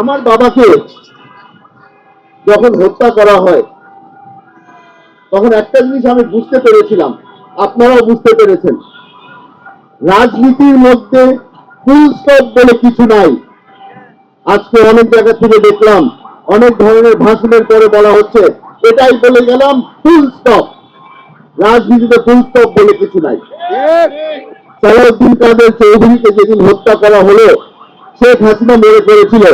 আমার বাবাকে যখন হত্যা করা হয়, তখন একটা জিনিস আমি বুঝতে পেরেছিলাম, আপনারাও বুঝতে পেরেছেন। রাজনীতির মধ্যে ফুল স্টপ বলে কিছু নাই। আজকে অনেক জায়গা থেকে দেখলাম, অনেক ধরনের ভাষণের পরে বলা হচ্ছে, এটাই বলে গেলাম ফুল স্টপ রাজনীতিতে ফুল স্টপ বলে কিছু নাই। সালাউদ্দিন কাদের চৌধুরীকে যেদিন হত্যা করা হলো, শেখ হাসিনা মেরে করেছিল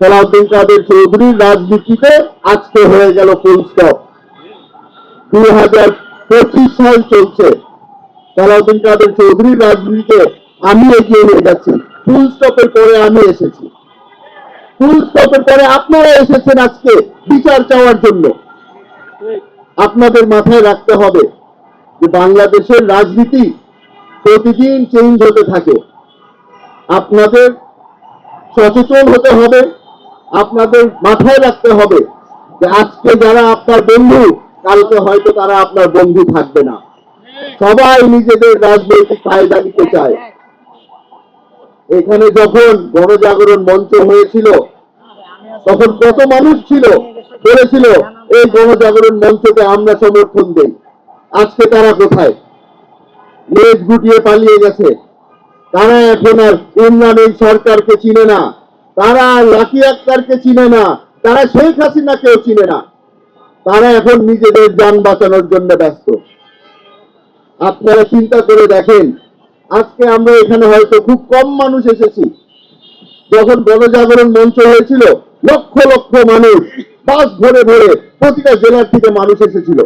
সালাউদ্দিন কাদের চৌধুরীর রাজনীতিতে আজকে হয়ে গেল ফুল স্টপ দুই হাজার পঁচিশ সাল চলছে। সালাউদ্দিন কাদের চৌধুরীর রাজনীতিতে আমি এগিয়ে নিয়ে যাচ্ছি। ফুল স্টপের পরে আমি এসেছি। ফুল স্টপের পরে আপনারা এসেছেন আজকে বিচার চাওয়ার জন্য। আপনাদের মাথায় রাখতে হবে যে বাংলাদেশের রাজনীতি প্রতিদিন চেঞ্জ হতে থাকে। আপনাদের সচেতন হতে হবে। আপনাদের মাথায় রাখতে হবে যে আজকে যারা আপনার বন্ধু, কালকে হয়তো তারা আপনার বন্ধু থাকবে না। সবাই নিজেদের রাজনৈতিক ফায়দা নিতে চায়। এখানে যখন গণজাগরণ মঞ্চ হয়েছিল, তখন কত মানুষ ছিল, বলেছিল, এই গণজাগরণ মঞ্চকে আমরা সমর্থন দেই। আজকে তারা কোথায়? লেজ গুটিয়ে পালিয়ে গেছে। তারা এখন আর ইমরান এই সরকারকে চিনে না। তারা লাকি আক্তারকে চিনে না, তারা শেখ হাসিনাকেও চিনে না। তারা এখন নিজেদের যান বাঁচানোর জন্য ব্যস্ত। আপনারা চিন্তা করে দেখেন, আজকে আমরা এখানে হয়তো খুব কম মানুষ এসেছি। যখন গণজাগরণ মঞ্চ হয়েছিল, লক্ষ লক্ষ মানুষ বাস ভরে ভরে প্রতিটা জেলার থেকে মানুষ এসেছিল।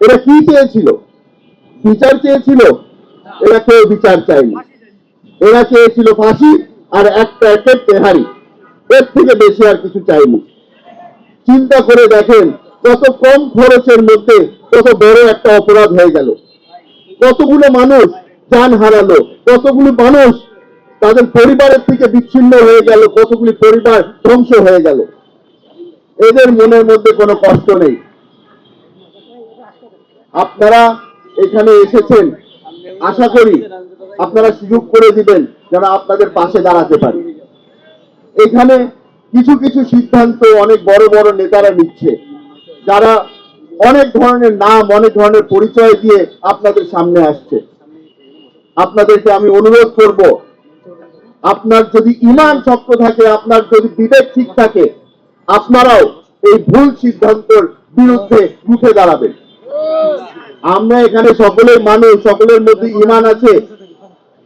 এরা কি চেয়েছিল? বিচার চেয়েছিল? এরা কেউ বিচার চায়নি। এরা চেয়েছিল ফাঁসি আর এক প্যাকেট তেহারি। এর থেকে বেশি আর কিছু চাইনি চিন্তা করে দেখেন, কত কম খরচের মধ্যে কত বড় একটা অপরাধ হয়ে গেল। কতগুলো মানুষ যান হারালো, কতগুলো মানুষ তাদের পরিবারের থেকে বিচ্ছিন্ন হয়ে গেল, কতগুলি পরিবার ধ্বংস হয়ে গেল। এদের মনের মধ্যে কোনো কষ্ট নেই। আপনারা এখানে এসেছেন, আশা করি আপনারা সুযোগ করে দিবেন যেন আপনাদের পাশে দাঁড়াতে পারে। এখানে কিছু কিছু সিদ্ধান্ত অনেক বড় বড় নেতারা নিচ্ছে। যারা অনেক ধরনের নাম, অনেক ধরনের পরিচয় দিয়ে আপনাদের সামনে আসছে। আপনাদেরকে আমি অনুরোধ করব, আপনার যদি ইমান শক্ত থাকে, আপনার যদি বিবেক ঠিক থাকে, আপনারাও এই ভুল সিদ্ধান্তর বিরুদ্ধে উঠে দাঁড়াবেন। আমরা এখানে সকলের মানুষ, সকলের মধ্যে ইমান আছে।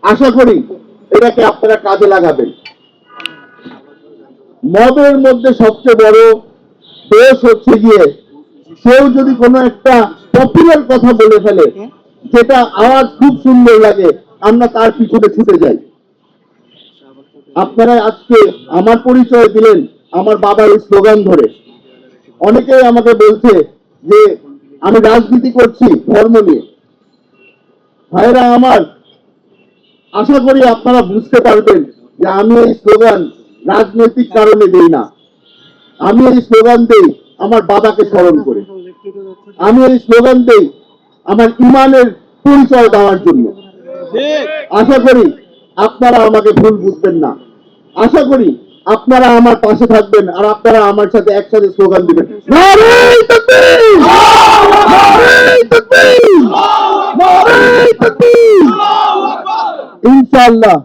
আশা করি এটাকে আপনারা কাজে লাগাবেন। মদের মধ্যে সবচেয়ে বড় দোষ হচ্ছে গিয়ে, কেউ যদি কোনো একটা পপুলার কথা বলে ফেলে, যেটা আওয়াজ খুব সুন্দর লাগে, আমরা তার পিছনে ছুটে যাই। আপনারা আজকে আমার পরিচয় দিলেন, আমার বাবার এই স্লোগান ধরে। অনেকেই আমাকে বলছে যে, আমি রাজনীতি করছি, ধর্ম নিয়ে। ভাইরা আমার আশা করি আপনারা বুঝতে পারবেন যে আমি এই স্লোগান রাজনৈতিক কারণে দেই না। আমি এই স্লোগান দেই আমার বাবাকে স্মরণ করে। আমি এই স্লোগান দেই আমার ইমানের পরিচয় দেওয়ার জন্য। আশা করি আপনারা আমাকে ভুল বুঝবেন না। আশা করি আপনারা আমার পাশে থাকবেন আর আপনারা আমার সাথে একসাথে স্লোগান দিবেন। ইনশাআল্লাহ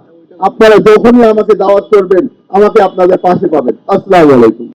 আপনারা যখনই আমাকে দাওয়াত করবেন আমাকে আপনাদের পাশে পাবেন। আসসালামু আলাইকুম।